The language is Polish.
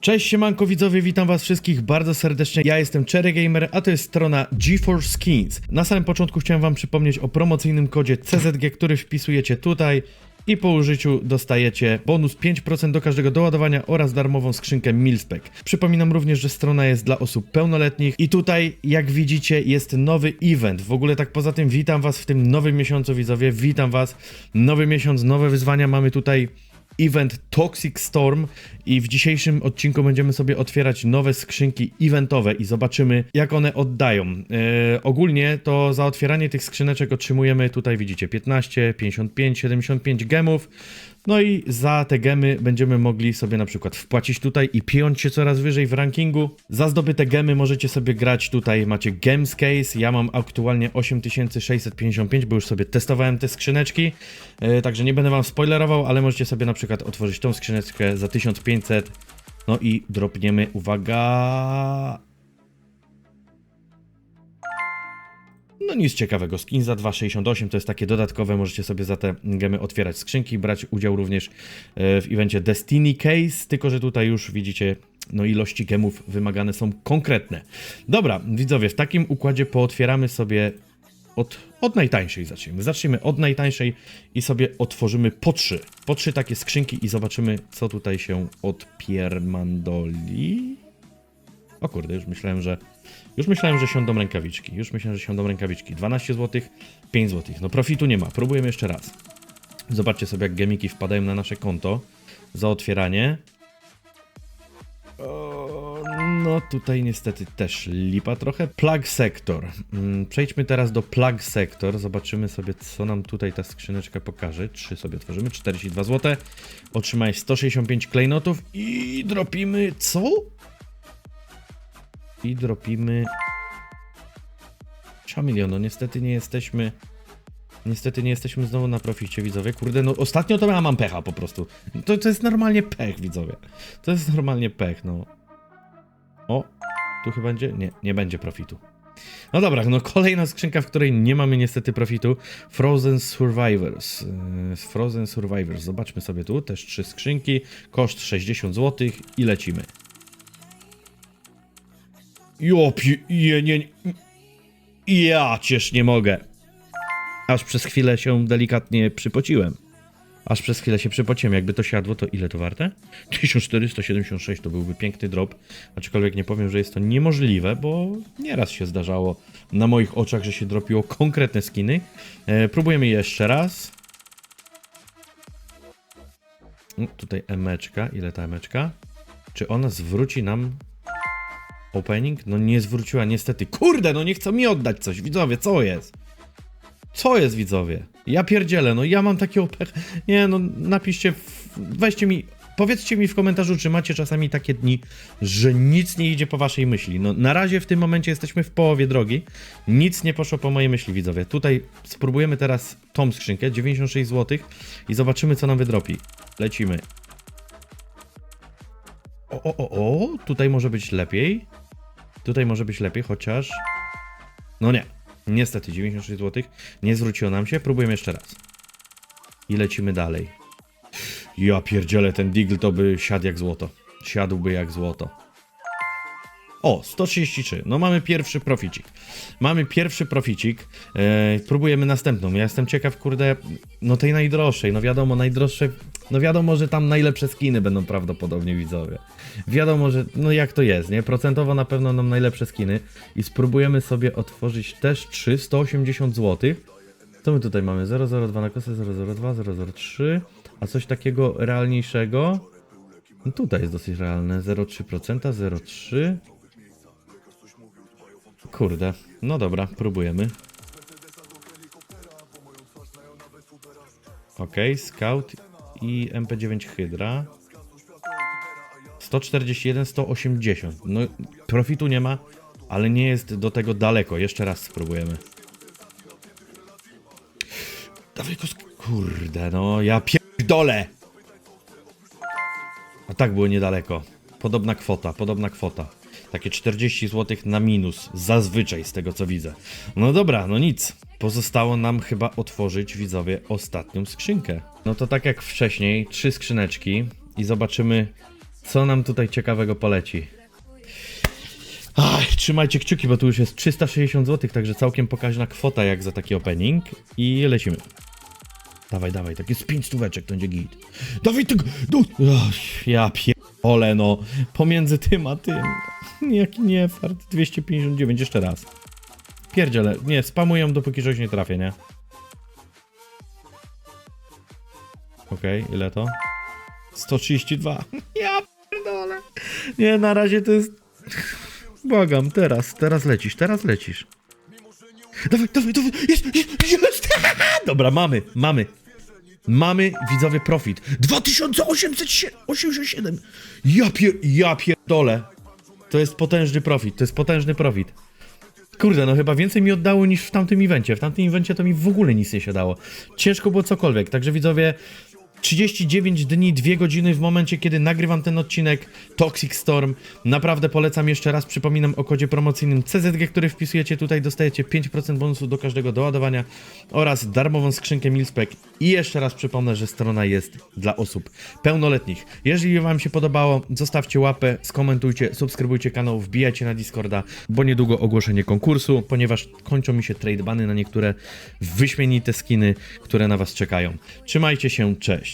Cześć siemanko widzowie, witam was wszystkich bardzo serdecznie. Ja jestem Cherry Gamer, a to jest strona GeForce Skins. Na samym początku chciałem wam przypomnieć o promocyjnym kodzie CZG, który wpisujecie tutaj i po użyciu dostajecie bonus 5% do każdego doładowania oraz darmową skrzynkę Milspec. Przypominam również, że strona jest dla osób pełnoletnich i tutaj, jak widzicie, jest nowy event. W ogóle tak poza tym witam was w tym nowym miesiącu widzowie, witam was. Nowy miesiąc, nowe wyzwania mamy tutaj event Toxic Storm i w dzisiejszym odcinku będziemy sobie otwierać nowe skrzynki eventowe i zobaczymy jak one oddają. E, ogólnie to za otwieranie tych skrzyneczek otrzymujemy tutaj widzicie 15, 55, 75 gemów. No i za te gemy będziemy mogli sobie na przykład wpłacić tutaj i piąć się coraz wyżej w rankingu. Za zdobyte gemy możecie sobie grać tutaj, macie Games Case, ja mam aktualnie 8655, bo już sobie testowałem te skrzyneczki, e, także nie będę wam spoilerował, ale możecie sobie na przykład otworzyć tą skrzyneczkę za 1500, no i dropniemy, uwaga, No nic ciekawego, skin za 2,68 to jest takie dodatkowe, możecie sobie za te gemy otwierać skrzynki, brać udział również e, w evencie Destiny Case, tylko że tutaj już widzicie, no ilości gemów wymagane są konkretne. Dobra, widzowie, w takim układzie pootwieramy sobie od, od najtańszej zacznijmy. Zacznijmy od najtańszej i sobie otworzymy po trzy. Po trzy takie skrzynki i zobaczymy, co tutaj się odpiermandoli. O kurde, już myślałem, że już myślałem, że siądą rękawiczki. Już myślałem, że siądą rękawiczki. 12 zł, 5 zł. No profitu nie ma. Próbujemy jeszcze raz. Zobaczcie sobie, jak gemiki wpadają na nasze konto za otwieranie. No tutaj niestety też lipa trochę. Plug Sector. Mm, Przejdźmy teraz do Plug Sector. Zobaczymy sobie, co nam tutaj ta skrzyneczka pokaże. Trzy sobie otworzymy. 42 zł. Otrzymaj 165 klejnotów i dropimy co? I dropimy... Chameleon, no niestety nie jesteśmy... Niestety nie jesteśmy znowu na proficie, widzowie. Kurde, no ostatnio to ja mam pecha po prostu. To, to jest normalnie pech, widzowie. To jest normalnie pech, no. O, tu chyba będzie? Nie, nie będzie profitu. No dobra, no kolejna skrzynka, w której nie mamy niestety profitu. Frozen Survivors. Yy, Frozen Survivors. Zobaczmy sobie tu. Też trzy skrzynki. Koszt 60 zł i lecimy. Jo, pi- je, nie, nie. Ja ciesz nie mogę. Aż przez chwilę się delikatnie przypociłem. Aż przez chwilę się przypociłem. Jakby to siadło, to ile to warte? 1476 to byłby piękny drop. Aczkolwiek nie powiem, że jest to niemożliwe, bo nieraz się zdarzało na moich oczach, że się dropiło konkretne skiny. E, próbujemy jeszcze raz. O, tutaj emeczka. Ile ta emeczka? Czy ona zwróci nam Opening? No nie zwróciła niestety. Kurde, no nie chcą mi oddać coś. Widzowie, co jest? Co jest, widzowie? Ja pierdzielę, no ja mam takiego pech... Nie, no napiszcie, weźcie mi... Powiedzcie mi w komentarzu, czy macie czasami takie dni, że nic nie idzie po waszej myśli. No na razie w tym momencie jesteśmy w połowie drogi. Nic nie poszło po mojej myśli, widzowie. Tutaj spróbujemy teraz tą skrzynkę, 96 zł i zobaczymy, co nam wydropi. Lecimy. O, o, o, o, tutaj może być lepiej. Tutaj może być lepiej, chociaż... No nie. Niestety, 96 zł. Nie zwróciło nam się. Próbujemy jeszcze raz. I lecimy dalej. Ja pierdzielę, ten Digl to by siadł jak złoto. Siadłby jak złoto. O, 133. No mamy pierwszy proficik. Mamy pierwszy proficik. E, próbujemy następną. Ja jestem ciekaw, kurde, no tej najdroższej. No wiadomo, najdroższe. No wiadomo, że tam najlepsze skiny będą prawdopodobnie widzowie. Wiadomo, że no jak to jest, nie? Procentowo na pewno nam najlepsze skiny. I spróbujemy sobie otworzyć też 3, 180 zł. Co my tutaj mamy? 002 na kosę, 002, 003. A coś takiego realniejszego? No tutaj jest dosyć realne. 0,3%, 0,3. Kurde, no dobra, próbujemy. Ok, Scout i MP9 Hydra. 141, 180. No, profitu nie ma, ale nie jest do tego daleko. Jeszcze raz spróbujemy. Dawaj Kurde, no ja pierdolę! A tak było niedaleko. Podobna kwota, podobna kwota. Takie 40 zł na minus, zazwyczaj z tego co widzę. No dobra, no nic. Pozostało nam chyba otworzyć, widzowie, ostatnią skrzynkę. No to tak jak wcześniej, trzy skrzyneczki i zobaczymy, co nam tutaj ciekawego poleci. Ach, trzymajcie kciuki, bo tu już jest 360 zł, także całkiem pokaźna kwota jak za taki opening. I lecimy. Dawaj, dawaj, takie z 5 stóweczek to będzie git. Dawaj tego, do... Ja pierdolę no, pomiędzy tym a tym. Jaki nie fart, 259, jeszcze raz. Pierdziele, nie, spamuję dopóki coś nie trafię, nie? Okej, ile to? 132. Ja pierdolę. Nie, na razie to jest... Błagam, teraz, teraz lecisz, teraz lecisz. Dawaj, dawaj, dawaj, jest, jest, jest. Dobra, mamy, mamy. Mamy, widzowie, profit. 2887. Ja pier... ja pierdolę. To jest potężny profit, to jest potężny profit. Kurde, no chyba więcej mi oddało niż w tamtym evencie. W tamtym evencie to mi w ogóle nic nie się dało. Ciężko było cokolwiek, także widzowie... 39 dni, 2 godziny w momencie, kiedy nagrywam ten odcinek Toxic Storm. Naprawdę polecam jeszcze raz, przypominam o kodzie promocyjnym CZG, który wpisujecie tutaj, dostajecie 5% bonusu do każdego doładowania oraz darmową skrzynkę Milspec. I jeszcze raz przypomnę, że strona jest dla osób pełnoletnich. Jeżeli wam się podobało, zostawcie łapę, skomentujcie, subskrybujcie kanał, wbijajcie na Discorda, bo niedługo ogłoszenie konkursu, ponieważ kończą mi się trade bany na niektóre wyśmienite skiny, które na was czekają. Trzymajcie się, cześć!